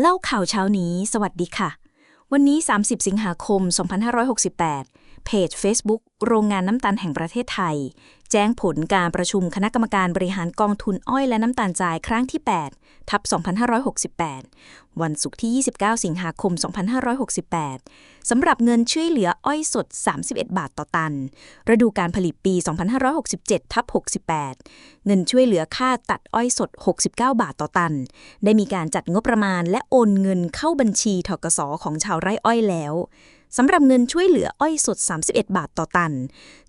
เล่าข่าวเช้านี้ สวัสดีค่ะ วันนี้ 30 สิงหาคม 2568 เพจ Facebook โรงงานน้ำตาลแห่งประเทศไทย แจ้งผลการประชุมคณะกรรมการบริหารกองทุนอ้อยและน้ำตาลจ่ายครั้งที่ 8 ทับ 2568 วันศุกร์ที่ 29 สิงหาคม 2568 สำหรับเงินช่วยเหลืออ้อยสด 31 บาทต่อตัน ฤดูการผลิตปี 2567ทับ68 เงินช่วยเหลือค่าตัดอ้อยสด 69 บาทต่อตัน ได้มีการจัดงบประมาณและโอนเงินเข้าบัญชีทกสของชาวไร่อ้อยแล้วสำหรับเงินช่วยเหลืออ้อยสด 31 บาทต่อตัน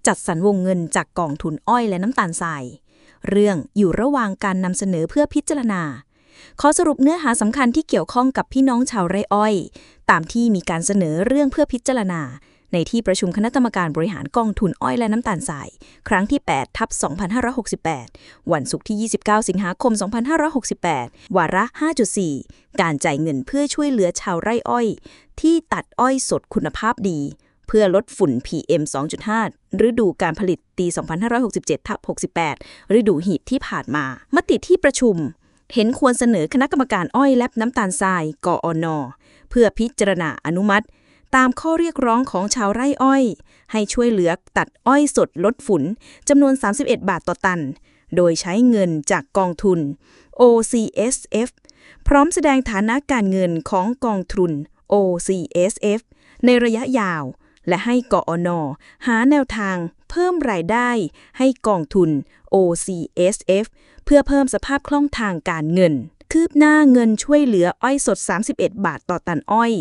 จัดสรรวงเงินจากกองทุนอ้อยและน้ำตาลทราย เรื่องอยู่ระหว่างการนำเสนอเพื่อพิจารณา ขอสรุปเนื้อหาสำคัญที่เกี่ยวข้องกับพี่น้องชาวไร่อ้อย ตามที่มีการเสนอเรื่องเพื่อพิจารณา ในที่ประชุมคณะกรรมการบริหารกองทุนอ้อยและน้ำตาลทราย ครั้งที่ 8 ทับ 2568 วันศุกร์ที่ 29 สิงหาคม 2568 วาระ 5.4 การจ่ายเงินเพื่อช่วยเหลือชาวไร่อ้อย ที่ตัดอ้อยสดคุณภาพดีเพื่อลดฝุ่น PM 2.5 ฤดูการผลิตปี 2567ทับ68 ฤดูหีบที่ผ่านมา มติที่ประชุม เห็นควรเสนอคณะกรรมการอ้อยและน้ำตาลทรายกอนอเพื่อพิจารณาอนุมัติ ตามข้อเรียกร้องของชาวไร่อ้อย ให้ช่วยเหลือตัดอ้อยสดลดฝุ่นจำนวน 31 บาทต่อตัน โดยใช้เงินจากกองทุน OCSF พร้อมแสดงฐานะการเงินของกองทุน OCSF ในระยะยาว และให้กอนหาแนวทางเพิ่มรายได้ ให้กองทุน OCSF เพื่อเพิ่มสภาพคล่องทางการเงิน คืบหน้าเงินช่วยเหลืออ้อยสด 31 บาทต่อตันอ้อย